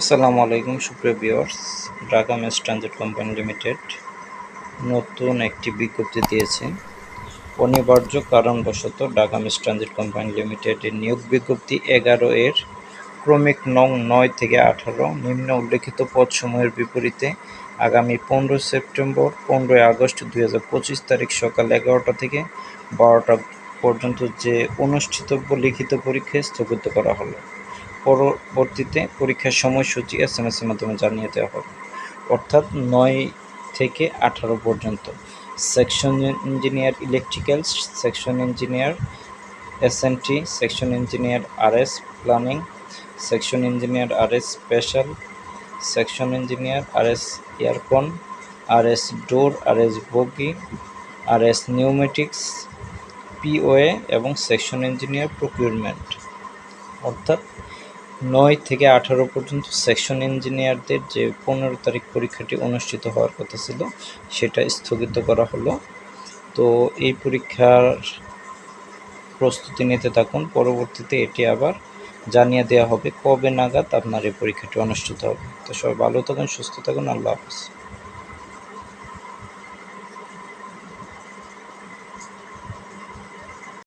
আসসালামু আলাইকুম, সুপ্রিয় viewers. Dhaka mass transit company limited নতুন একটি বিজ্ঞপ্তি দিয়েছে। অনিবার্য কারণবশত ঢাকা মেস ট্রানজিট কোম্পানি লিমিটেডের নিয়োগ বিজ্ঞপ্তি এগারো এর ক্রমিক নং নয় থেকে আঠারো নিম্ন উল্লেখিত পদসমূহের বিপরীতে আগামী পনেরো সেপ্টেম্বর, পনেরোই আগস্ট দুই হাজার পঁচিশ তারিখ সকাল এগারোটা থেকে বারোটা পর্যন্ত যে অনুষ্ঠিতব্য লিখিত পরীক্ষা স্থগিত করা হলো। পরবর্তীতে পরীক্ষার সময়সূচি এস এম এসের মাধ্যমে জানিয়ে দেওয়া হবে। অর্থাৎ নয় থেকে আঠারো পর্যন্ত। Section engineer electrical, section engineer SNT section engineer RS planning section engineer RS special, section engineer R S RS aircon RS door RS bogie RS pneumatics POA এবং সেকশন ইঞ্জিনিয়ার প্রকিউরমেন্ট। অর্থাৎ নয় থেকে আঠারো পর্যন্ত সেকশন ইঞ্জিনিয়ারদের যে পনেরো তারিখ পরীক্ষাটি অনুষ্ঠিত হওয়ার কথা ছিল, সেটা স্থগিত করা হলো। তো এই পরীক্ষার প্রস্তুতি নিতে থাকুন, পরবর্তীতে এটি আবার জানিয়ে দেওয়া হবে কবে নাগাদ আপনার এই পরীক্ষাটি অনুষ্ঠিত হবে। তো সবাই ভালো থাকুন, সুস্থ থাকুন, আল্লাহ হাফিজ।